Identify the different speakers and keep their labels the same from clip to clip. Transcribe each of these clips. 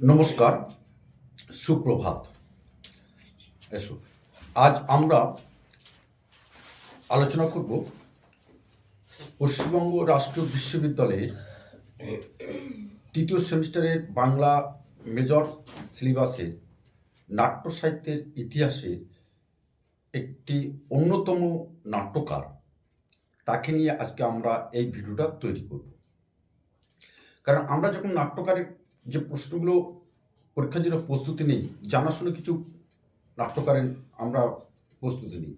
Speaker 1: নমস্কার, সুপ্রভাত। এসো। আজ আমরা আলোচনা করব পশ্চিমবঙ্গ রাষ্ট্রীয় বিশ্ববিদ্যালয়ের তৃতীয় সেমিস্টারের বাংলা মেজর সিলেবাসের নাট্য সাহিত্যের ইতিহাসে একটি অন্যতম নাট্যকার। তাকে নিয়ে আজকে আমরা এই ভিডিওটা তৈরি করব। কারণ আমরা যখন নাট্যকারের যে প্রশ্নগুলো পরীক্ষার জন্য প্রস্তুতি নেই, জানাশুনে কিছু নাট্যকারের আমরা প্রস্তুতি নিই।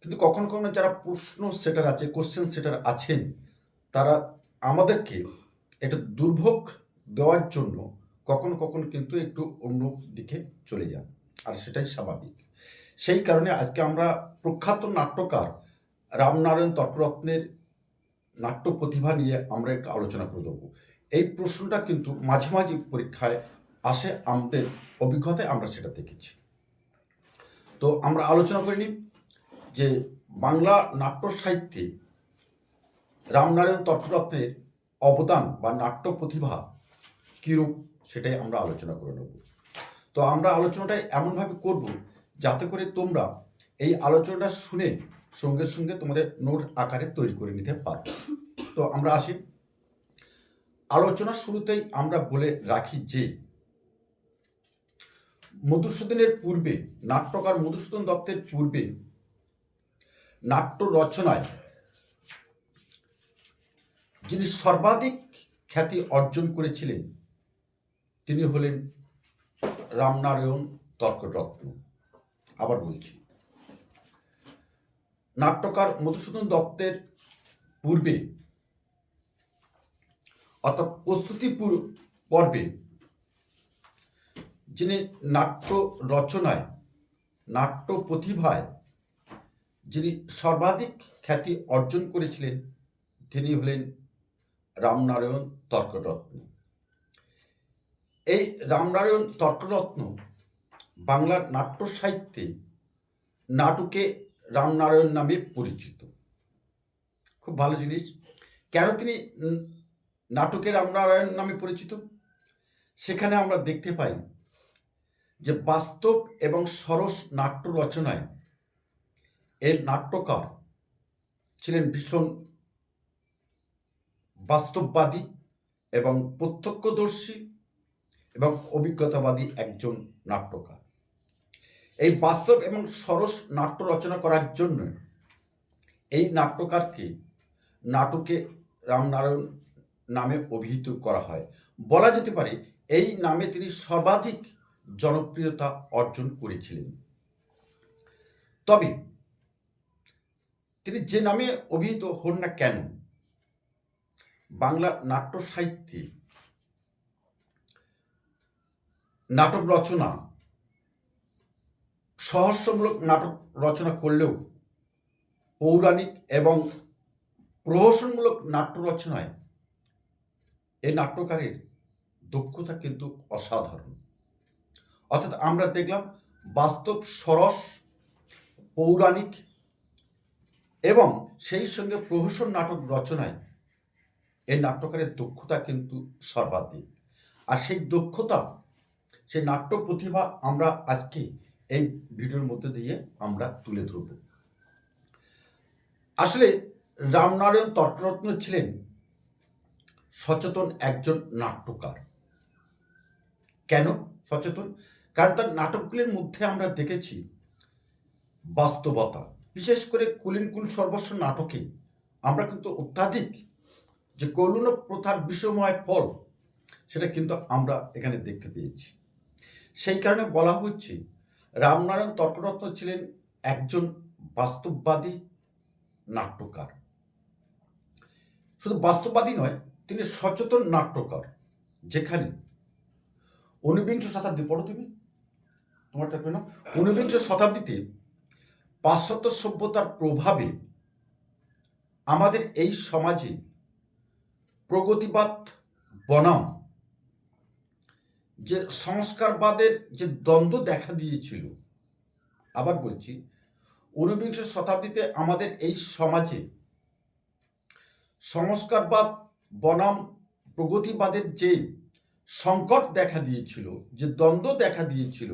Speaker 1: কিন্তু কখনো কখনো যারা প্রশ্ন সেটার আছে কোশ্চেন সেটার আছেন, তারা আমাদেরকে এটা দুর্ভোগ দেওয়ার জন্য কখনো কখনো কিন্তু একটু অন্য দিকে চলে যান, আর সেটাই স্বাভাবিক। সেই কারণে আজকে আমরা প্রখ্যাত নাট্যকার রামনারায়ণ তর্করত্নের নাট্য প্রতিভা নিয়ে আমরা একটু আলোচনা করে দেবো। এই প্রশ্নটা কিন্তু মাঝে মাঝে পরীক্ষায় আসে, আমাদের অভিজ্ঞতায় আমরা সেটা দেখেছি। তো আমরা আলোচনা করে নিই যে বাংলা নাট্য সাহিত্যে রামনারায়ণ তর্করত্নের অবদান বা নাট্য প্রতিভা কীরূপ সেটাই আমরা আলোচনা করে নেব। তো আমরা আলোচনাটাই এমনভাবে করব যাতে করে তোমরা এই আলোচনাটা শুনে সঙ্গে সঙ্গে তোমাদের নোট আকারে তৈরি করে নিতে পারো। তো আমরা আসি। আলোচনার শুরুতেই আমরা বলে রাখি যে, মধুসূদনের পূর্বে, নাট্যকার মধুসূদন দত্তের পূর্বে নাট্য রচনায় যিনি সর্বাধিক খ্যাতি অর্জন করেছিলেন, তিনি হলেন রামনারায়ণ তর্করত্ন। আবার বলছি, নাট্যকার মধুসূদন দত্তের পূর্বে অর্থাৎ প্রস্তুতি পর্বে যিনি নাট্য রচনায়, নাট্য প্রতিভায় যিনি সর্বাধিক খ্যাতি অর্জন করেছিলেন, তিনি হলেন রামনারায়ণ তর্করত্ন। এই রামনারায়ণ তর্করত্ন বাংলার নাট্য সাহিত্যে নাটকে রামনারায়ণ নামে পরিচিত। খুব ভালো জিনিস। কেন তিনি উম, নাটকে রামনারায়ণ নামে পরিচিত। সেখানে আমরা দেখতে পাই যে বাস্তব এবং সরস নাট্য রচনায় এর নাট্যকার ছিলেন ভীষণ বাস্তববাদী এবং প্রত্যক্ষদর্শী এবং অভিজ্ঞতাবাদী একজন নাট্যকার। এই বাস্তব এবং সরস নাট্য রচনা করার জন্য এই নাট্যকারকে নাটকে রামনারায়ণ নামে অভিহিত করা হয়। বলা যেতে পারে, এই নামে তিনি সর্বাধিক জনপ্রিয়তা অর্জন করেছিলেন। তবে, তিনি যে নামে অভিহিত হন না কেন বাংলা নাট্য সাহিত্যে নাটক রচনা, সহস্রমূলক নাটক রচনা করলেও, পৌরাণিক এবং প্রহসনমূলক নাট্য রচনায় এই নাট্যকারের দক্ষতা কিন্তু অসাধারণ। অর্থাৎ আমরা দেখলাম বাস্তব সরস, পৌরাণিক এবং সেই সঙ্গে প্রহসন নাটক রচনায় এই নাট্যকারের দক্ষতা কিন্তু সর্বাধিক। আর সেই দক্ষতা, সেই নাট্য প্রতিভা আমরা আজকে এই ভিডিওর মধ্যে দিয়ে আমরা তুলে ধরব। আসলে রামনারায়ণ তর্করত্ন ছিলেন সচেতন একজন নাট্যকার। কেন সচেতন? কারণ তার নাটকগুলির মধ্যে আমরা দেখেছি বাস্তবতা। বিশেষ করে কুলিনকুল সর্বস্ব নাটকে আমরা কিন্তু অত্যাধিক যে কৌলুন প্রথার বিষময় ফল, সেটা কিন্তু আমরা এখানে দেখতে পেয়েছি। সেই কারণে বলা হচ্ছে, রামনারায়ণ তর্করত্ন ছিলেন একজন বাস্তববাদী নাট্যকার। শুধু বাস্তববাদী নয় তিনি সচেতন নাট্যকার। যেখানে? ঊনবিংশ শতাব্দী পড়ো তুমি। তোমারটা কেন ঊনবিংশ শতাব্দীতে পাশ্চাত্য সভ্যতার প্রভাবে আমাদের এই সমাজে প্রগতিবাদ বনাম, যে সংস্কারবাদের যে দ্বন্দ্ব দেখা দিয়েছিল, আবার বলছি, ঊনবিংশ শতাব্দীতে আমাদের এই সমাজে সংস্কারবাদ বনাম প্রগতিবাদের যে সংকট দেখা দিয়েছিল, যে দ্বন্দ্ব দেখা দিয়েছিল,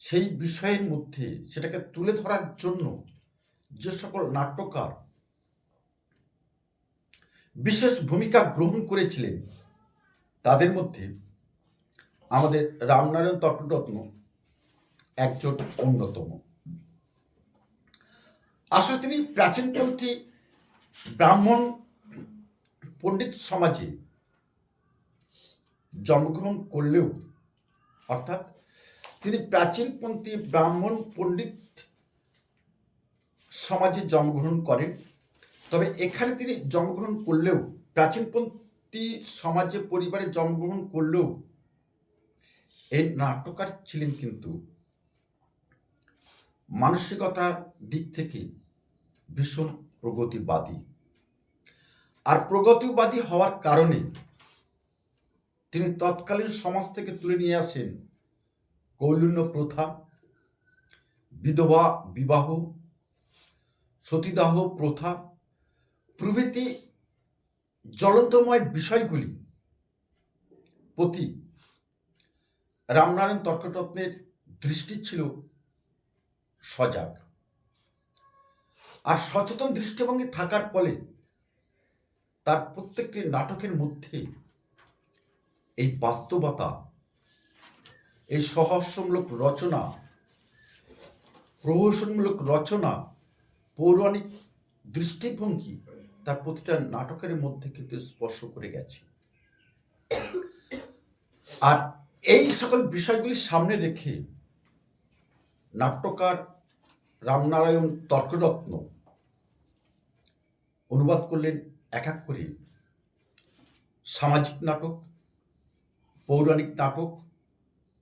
Speaker 1: সেই বিষয়ের মধ্যে সেটাকে তুলে ধরার জন্য যে সকল নাট্যকার বিশেষ ভূমিকা গ্রহণ করেছিলেন, তাদের মধ্যে আমাদের রামনারায়ণ তর্করত্ন একজন অন্যতম। আসলে তিনি প্রাচীনপন্থী ব্রাহ্মণ পণ্ডিত সমাজে জন্মগ্রহণ করলেও, অর্থাৎ তিনি প্রাচীনপন্থী ব্রাহ্মণ পণ্ডিত সমাজে জন্মগ্রহণ করেন। তবে এখানে তিনি জন্মগ্রহণ করলেও, প্রাচীনপন্থী সমাজে পরিবারে জন্মগ্রহণ করলেও এই নাট্যকার ছিলেন কিন্তু। মানসিকতার দিক থেকে ভীষণ প্রগতিবাদী। আর প্রগতিবাদী হওয়ার কারণে তিনি তৎকালীন সমাজ থেকে তুলে নিয়ে আসেন কৌলিন্য প্রথা, বিধবা বিবাহ, সতীদাহ প্রথা, প্রভৃতি জ্বলন্তময় বিষয়গুলি প্রতি রামনারায়ণ তর্করত্নের দৃষ্টি ছিল সজাগ। আর সচেতন দৃষ্টিভঙ্গি থাকার ফলে তার প্রত্যেকটি নাটকের মধ্যে এই বাস্তবতা, এই সহস্যমূলক রচনা, প্রহসনমূলক রচনা, পৌরাণিক দৃষ্টিভঙ্গি তার প্রতিটা নাটকের মধ্যে কিন্তু স্পর্শ করে গেছে। আর এই সকল বিষয়গুলি সামনে রেখে নাট্যকার রামনারায়ণ তর্করত্ন অনুবাদ করলেন এক এক করে সামাজিক নাটক, পৌরাণিক নাটক,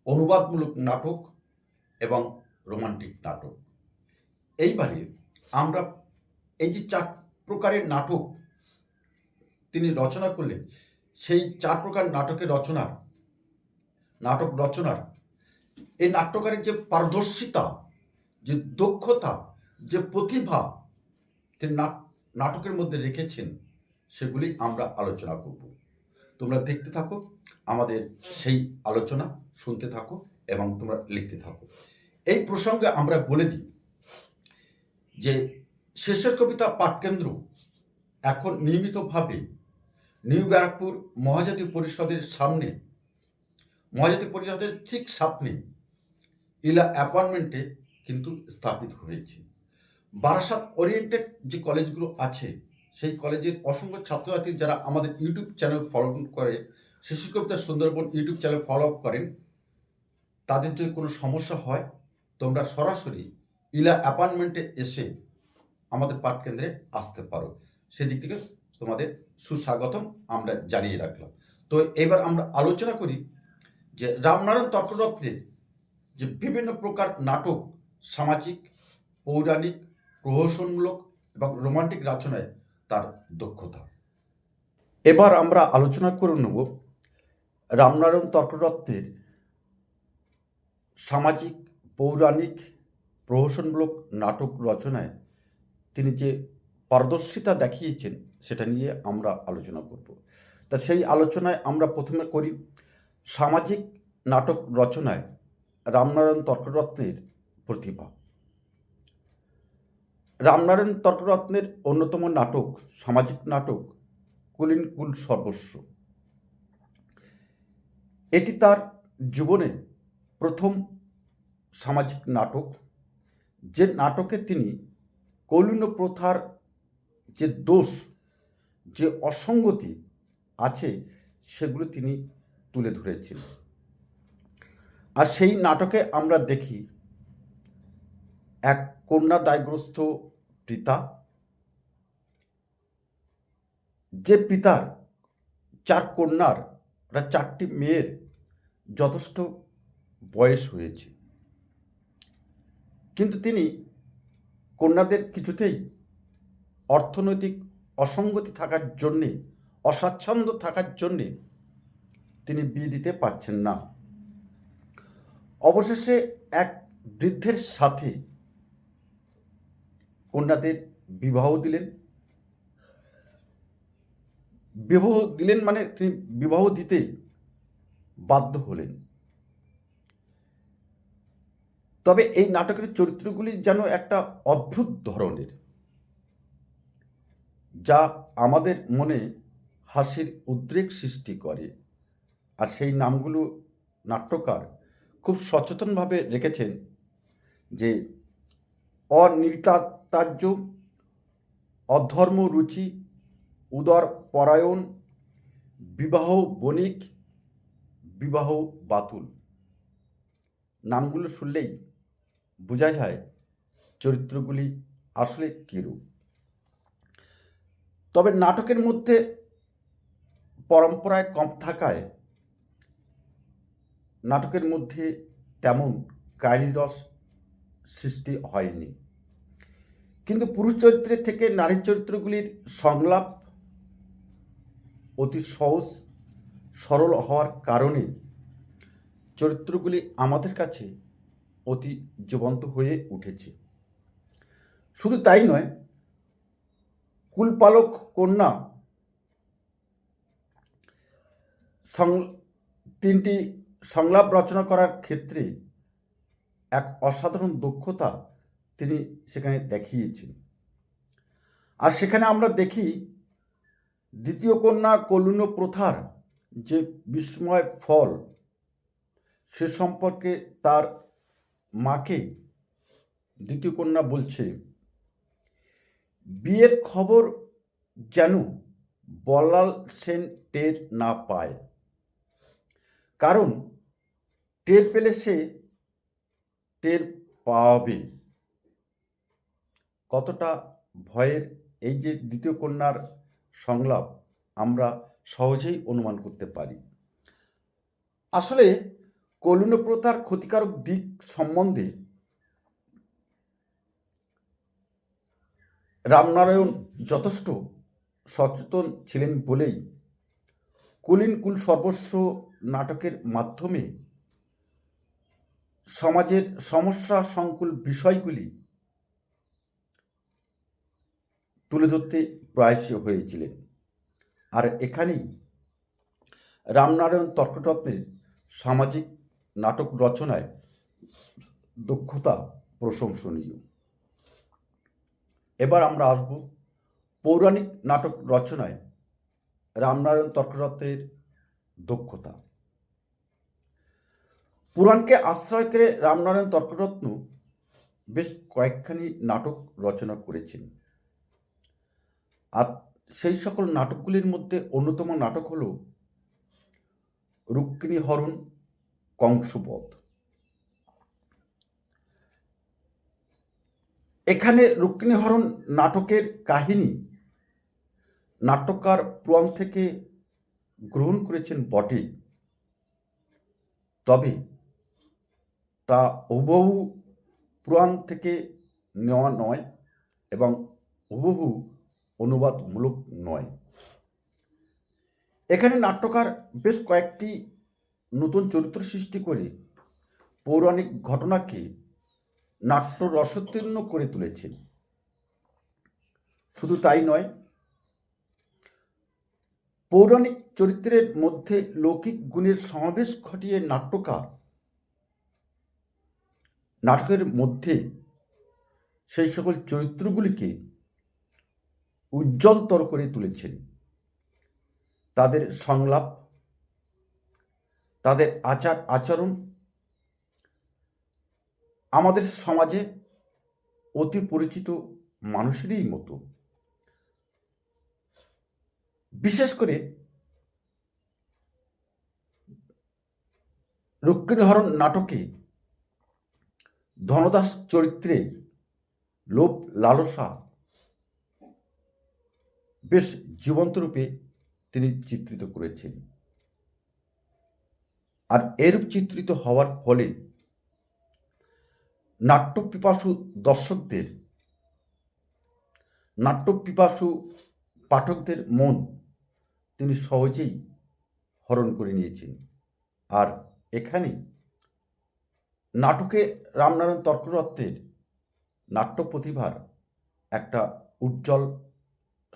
Speaker 1: অনুবাদমূলক নাটক এবং রোমান্টিক নাটক। এইবারে আমরা এই যে চার প্রকারের নাটক তিনি রচনা করলেন, সেই চার প্রকার নাটকের রচনার, নাটক রচনার, এই নাট্যকারের যে পারদর্শিতা, যে দক্ষতা, যে প্রতিভা তিনি নাটকের মধ্যে রেখেছেন সেগুলি আমরা আলোচনা করব। তোমরা দেখতে থাকো, আমাদের সেই আলোচনা শুনতে থাকো এবং তোমরা লিখতে থাকো। এই প্রসঙ্গে আমরা বলে দিই যে শেষের কবিতা পাঠকেন্দ্র এখন নিয়মিতভাবে নিউ ব্যারাকপুর মহাজাতি পরিষদের সামনে, মহাজাতি পরিষদের ঠিক সামনে ইলা অ্যাপার্টমেন্টে কিন্তু স্থাপিত হয়েছে। বারাসাত ওরিয়েন্টেড যে কলেজগুলো আছে সেই কলেজের অসংখ্য ছাত্রছাত্রী যারা আমাদের ইউটিউব চ্যানেল ফলো করে, শিশু কবিতা Sundarban YouTube channel follow up করেন, তাদের যদি কোনো সমস্যা হয়, তোমরা সরাসরি ইলা অ্যাপার্টমেন্টে এসে আমাদের পাঠকেন্দ্রে আসতে পারো। সেদিক থেকে তোমাদের সুস্বাগতম আমরা জানিয়ে রাখলাম। তো এবার আমরা আলোচনা করি যে রামনারায়ণ তর্করত্নের যে বিভিন্ন প্রকার নাটক, সামাজিক, পৌরাণিক, প্রহসনমূলক এবং রোমান্টিক রচনায় তার দক্ষতা। এবার আমরা আলোচনা করে নেব রামনারায়ণ তর্করত্নের সামাজিক, পৌরাণিক, প্রহসনমূলক নাটক রচনায় তিনি যে পারদর্শিতা দেখিয়েছেন সেটা নিয়ে আমরা আলোচনা করব। তা সেই আলোচনায় আমরা প্রথমে করি সামাজিক নাটক রচনায় রামনারায়ণ তর্করত্নের প্রতিভা। রামনারায়ণ তর্করত্নের অন্যতম নাটক, সামাজিক নাটক, কুলিন কুল সর্বস্ব। এটি তার জীবনে প্রথম সামাজিক নাটক। যে নাটকে তিনি কৌলিন্য প্রথার যে দোষ, যে অসঙ্গতি আছে, সেগুলো তিনি তুলে ধরেছেন। আর সেই নাটকে আমরা দেখি, এক কন্যা দায়গ্রস্ত পিতা। যে পিতার চার কন্যার চারটি মেয়ের যথেষ্ট বয়স হয়েছে। কিন্তু তিনি কন্যাদের কিছুতেই অর্থনৈতিক অসঙ্গতি থাকার জন্যে, অস্বাচ্ছন্দ্য থাকার জন্যে তিনি বিয়ে দিতে পারছেন না। অবশেষে এক বৃদ্ধের সাথে কন্যাদের বিবাহ দিলেন? বিবাহ দিলেন মানে তিনি বিবাহ দিতে বাধ্য হলেন। তবে এই নাটকের চরিত্রগুলি যেন একটা অদ্ভুত ধরনের, যা আমাদের মনে হাসির উদ্রেক সৃষ্টি করে। আর সেই নামগুলো নাট্যকার খুব সচেতনভাবে রেখেছেন যে অনির্তার্য অধর্ম রুচি, উদর পরায়ণ, বিবাহ বণিক, বিবাহ বাতুল। নামগুলো শুনলেই বোঝা যায় চরিত্রগুলি আসলে কীরূপ। তবে নাটকের মধ্যে পরম্পরায় কম থাকায় নাটকের মধ্যে তেমন কাহিনীরস সৃষ্টি হয়নি। কিন্তু পুরুষ চরিত্রের থেকে নারী চরিত্রগুলির সংলাপ অতি সহজ, সরল হওয়ার কারণে চরিত্রগুলি আমাদের কাছে অতি জীবন্ত হয়ে উঠেছে। শুধু তাই নয়, কুলপালক কন্যা সং- তিনটি সংলাপ রচনা করার ক্ষেত্রে এক অসাধারণ দক্ষতা তিনি সেখানে দেখিয়েছেন। আর সেখানে আমরা দেখি দ্বিতীয় কন্যা কলুন প্রথার যে বিস্ময় ফল, সে সম্পর্কে তার মাকে দ্বিতীয় কন্যা বলছে, বিয়ের খবর যেন বলাল সেন টের না পায়। কারণ টের পেলে সে টের পাবে। কতটা ভয়ের এই যে দ্বিতীয় কন্যার সংলাপ আমরা সহজেই অনুমান করতে পারি। আসলে কলুন প্রথার ক্ষতিকারক দিক সম্বন্ধে রামনারায়ণ যথেষ্ট সচেতন ছিলেন বলেই কুলিন কুল সর্বস্ব নাটকের মাধ্যমে সমাজের সমস্যা সংকুল বিষয়গুলি তুলে ধরতে প্রয়াস হয়েছিলেন। আর এখানেই রামনারায়ণ তর্করত্নের সামাজিক নাটক রচনায় দক্ষতা প্রশংসনীয়। এবার আমরা আসব পৌরাণিক নাটক রচনায় রামনারায়ণ তর্করত্নের দক্ষতা। পুরাণকে আশ্রয় করে রামনারায়ণ তর্করত্ন বেশ কয়েকখানি নাটক রচনা করেছেন। সেই সকল নাটকগুলির মধ্যে অন্যতম নাটক হল রুক্মিণী হরণ, কংসবধ। এখানে রুক্মিণী হরণ নাটকের কাহিনী নাট্যকার পুরাণ থেকে গ্রহণ করেছেন বটে। তবে তা হুবহু পুরাণ থেকে নেওয়া নয় এবং হুবহু অনুবাদমূলক নয়। এখানে নাট্যকার বেশ কয়েকটি নতুন চরিত্র সৃষ্টি করে পৌরাণিক ঘটনাকে নাট্য রসোত্তীর্ণ করে তুলেছেন। শুধু তাই নয়, পৌরাণিক চরিত্রের মধ্যে লৌকিক গুণের সমাবেশ ঘটিয়ে নাট্যকার নাটকের মধ্যে সেই সকল চরিত্রগুলিকে উজ্জ্বলতর করে তুলেছেন। তাদের সংলাপ, তাদের আচার, আচরণ আমাদের সমাজে অতি পরিচিত মানুষেরই মতো। বিশেষ করে রুক্মিণীহরণ নাটকে ধনদাস চরিত্রে লোভ লালসা বেশ জীবন্ত রূপে তিনি চিত্রিত করেছেন। আর এরূপ চিত্রিত হওয়ার ফলে নাট্যপিপাসু দর্শকদের, নাট্যপিপাসু পাঠকদের মন তিনি সহজেই হরণ করে নিয়েছেন। আর এখানে নাটকে রামনারায়ণ তর্করত্নের নাট্য প্রতিভার একটা উজ্জ্বল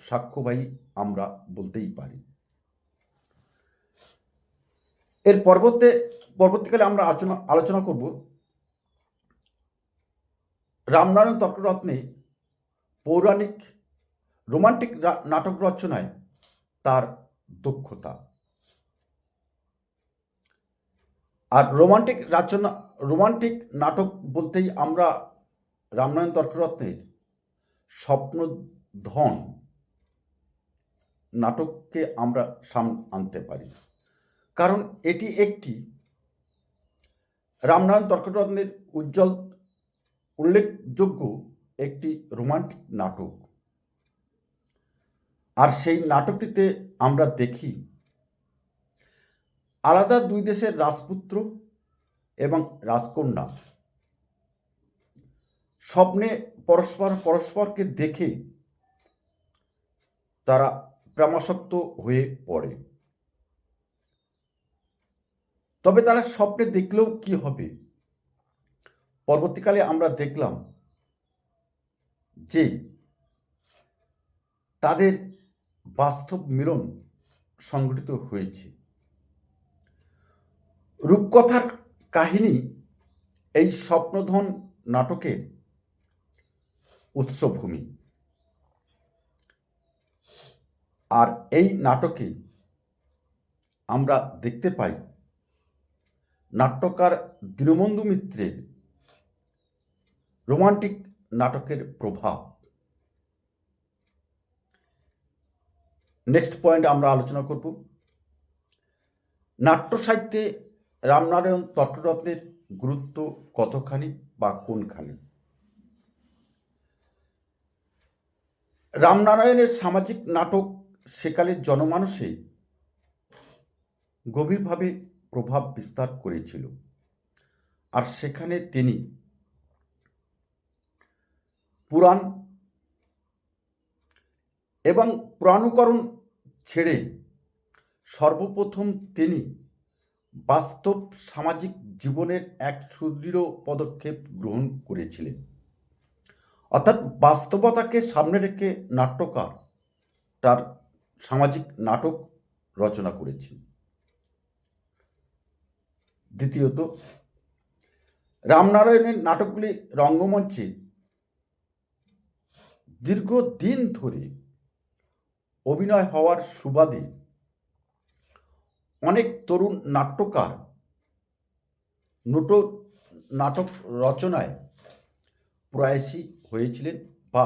Speaker 1: সাক্ষ্যবাহী আমরা বলতেই পারি। এর পরবর্তী, পরবর্তীকালে আমরা আলোচনা আলোচনা করব রামনারায়ণ তর্করত্নে পৌরাণিক রোমান্টিক নাটক রচনায় তার দক্ষতা। আর রোমান্টিক রচনা, রোমান্টিক নাটক বলতেই আমরা রামনারায়ণ তর্করত্নের স্বপ্নধন নাটককে আমরা সামনে আনতে পারি। কারণ এটি একটি রামনারায়ণ তর্করত্নের উজ্জ্বল, উল্লেখযোগ্য একটি রোমান্টিক নাটক। আর সেই নাটকটিতে আমরা দেখি আলাদা দুই দেশের রাজপুত্র এবং রাজকন্যা। স্বপ্নে পরস্পর পরস্পরকে দেখে তারা প্রেমাসক্ত হয়ে পড়ে। তবে তারা স্বপ্নে দেখলেও কি হবে? পরবর্তীকালে আমরা দেখলাম যে তাদের বাস্তব মিলন সংঘটিত হয়েছে। রূপকথার কাহিনী এই স্বপ্নধন নাটকের উৎসভূমি। আর এই নাটকে আমরা দেখতে পাই নাট্যকার দীনবন্ধু মিত্রের রোমান্টিক নাটকের প্রভাব। নেক্সট পয়েন্ট আমরা আলোচনা করব। নাট্য সাহিত্যে রামনারায়ণ তর্করত্নের গুরুত্ব কতখানি বা কোনখানি? রামনারায়ণের সামাজিক নাটক সেকালের জনমানসে গভীরভাবে প্রভাব বিস্তার করেছিল। আর সেখানে তিনি পুরাণ এবং পুরাণকরণ ছেড়ে সর্বপ্রথম তিনি বাস্তব সামাজিক জীবনের এক সুদৃঢ় পদক্ষেপ গ্রহণ করেছিলেন। অর্থাৎ বাস্তবতাকে সামনে রেখে নাট্যকার তার সামাজিক নাটক রচনা করেছেন। দ্বিতীয়ত, রামনারায়ণের নাটকগুলি রঙ্গমঞ্চে দীর্ঘদিন ধরে অভিনয় হওয়ার সুবাদে অনেক তরুণ নাট্যকার নোটো নাটক রচনায় প্রয়াসী হয়েছিলেন বা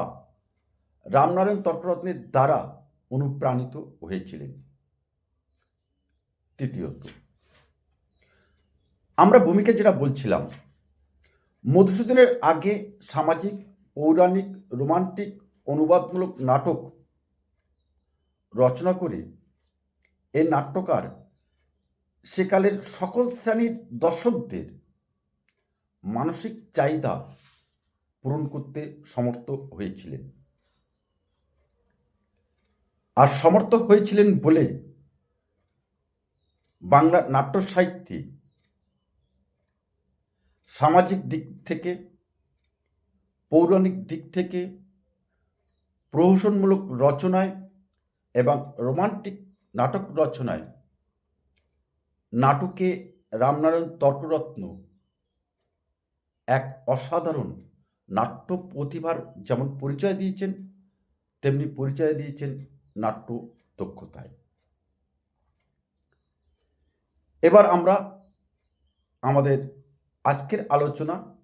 Speaker 1: রামনারায়ণ তর্করত্নের দ্বারা অনুপ্রাণিত হয়েছিলেন। তৃতীয়ত, আমরা ভূমিকা যেটা বলছিলাম, মধুসূদনের আগে সামাজিক, পৌরাণিক, রোমান্টিক, অনুবাদমূলক নাটক রচনা করে এই নাট্যকার সেকালের সকল শ্রেণির দর্শকদের মানসিক চাহিদা পূরণ করতে সমর্থ হয়েছিলেন। আর সমর্থ হয়েছিলেন বলে বাংলা নাট্য সাহিত্যে সামাজিক দিক থেকে, পৌরাণিক দিক থেকে প্রহসনমূলক রচনায় এবং রোমান্টিক নাটক রচনায় নাটকে রামনারায়ণ তর্করত্ন এক অসাধারণ নাট্য প্রতিভার যেমন পরিচয় দিয়েছেন, তেমনি পরিচয় দিয়েছেন নাট্য দক্ষতায়। এবার আমরা আমাদের আজকের আলোচনা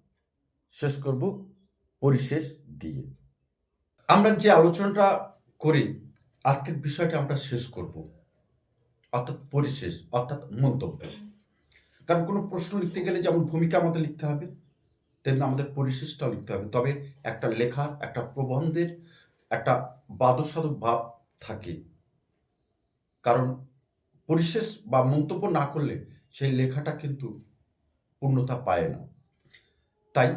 Speaker 1: শেষ করব পরিশেষ দিয়ে। আমরা যে আলোচনাটা করি, আজকের বিষয়টা আমরা শেষ করব। অর্থাৎ পরিশেষ, অর্থাৎ মন্তব্য। কারণ কোনো প্রশ্ন লিখতে গেলে যেমন ভূমিকা আমাদের লিখতে হবে, তেমনি আমাদের পরিশেষটাও লিখতে হবে। তবে একটা লেখা, একটা প্রবন্ধের একটা বাদসাধক ভাব থাকে। কারণ পরিশেষ বা মন্তব্য না করলে সেই লেখাটা কিন্তু পূর্ণতা পায় না। তাই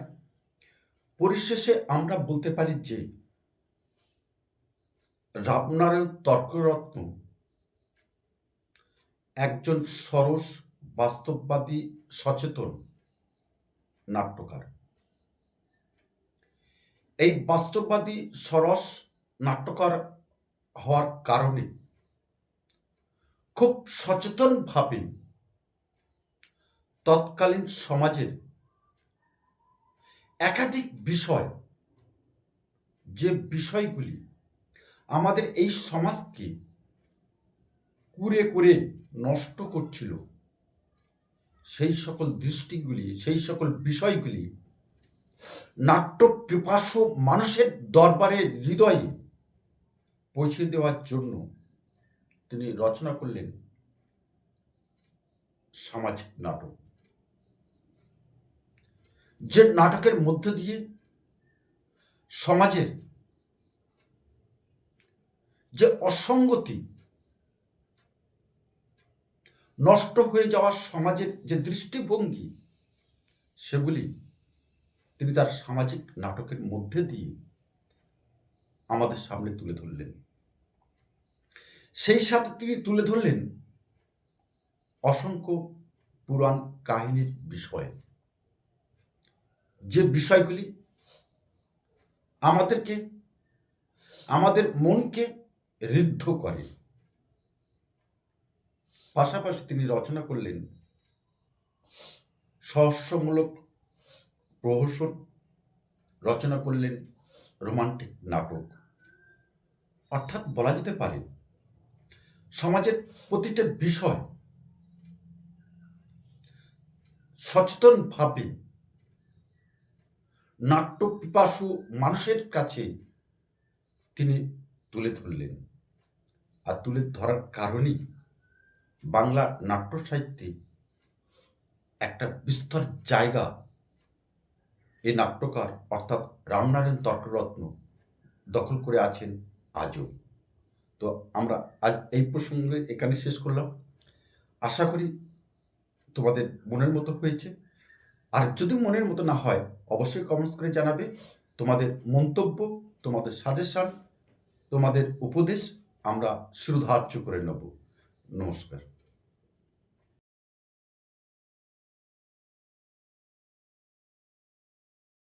Speaker 1: পরিশেষে আমরা বলতে পারি যে, রামনারায়ণ তর্করত্ন একজন সরস বাস্তববাদী সচেতন নাট্যকার। এই বাস্তববাদী সরস নাট্যকার হওয়ার কারণে খুব সচেতনভাবে তৎকালীন সমাজের একাধিক বিষয়, যে বিষয়গুলি আমাদের এই সমাজকে কুরে করে নষ্ট করছিল, সেই সকল দৃষ্টিগুলি, সেই সকল বিষয়গুলি নাট্য পিপাসু মানুষের দরবারে, হৃদয়ে পৌঁছে দেওয়ার জন্য তিনি রচনা করলেন সামাজিক নাটক। যে নাটকের মধ্য দিয়ে সমাজের যে অসঙ্গতি নষ্ট হয়ে যাওয়া সমাজের যে দৃষ্টিভঙ্গি, সেগুলি তিনি তার সামাজিক নাটকের মধ্যে দিয়ে আমাদের সামনে তুলে ধরলেন। সেই সাথে তিনি তুলে ধরলেন অসংখ্য পুরাণ কাহিনীর বিষয়। যে বিষয়গুলি আমাদেরকে, আমাদের মনকে ঋদ্ধ করে। পাশাপাশি তিনি রচনা করলেন সহস্যমূলক প্রহসন, রচনা করলেন রোমান্টিক নাটক। অর্থাৎ বলা যেতে পারে, সমাজের প্রতিটা বিষয় সচেতনভাবে নাট্য পিপাসু মানুষের কাছে তিনি তুলে ধরলেন। আর তুলে ধরার কারণেই বাংলা নাট্য সাহিত্যে একটা বিস্তর জায়গা এই নাট্যকার অর্থাৎ রামনারায়ণ তর্করত্ন দখল করে আছেন আজও। তো আমরা আজ এই প্রসঙ্গে এখানে শেষ করলাম। আশা করি তোমাদের মনের মতো হয়েছে। আর যদি মনের মতো না হয়, অবশ্যই কমেন্টস করে জানাবে। তোমাদের মন্তব্য, তোমাদের সাজেশন তোমাদের উপদেশ আমরা শিরোধার্য করে নেব। নমস্কার।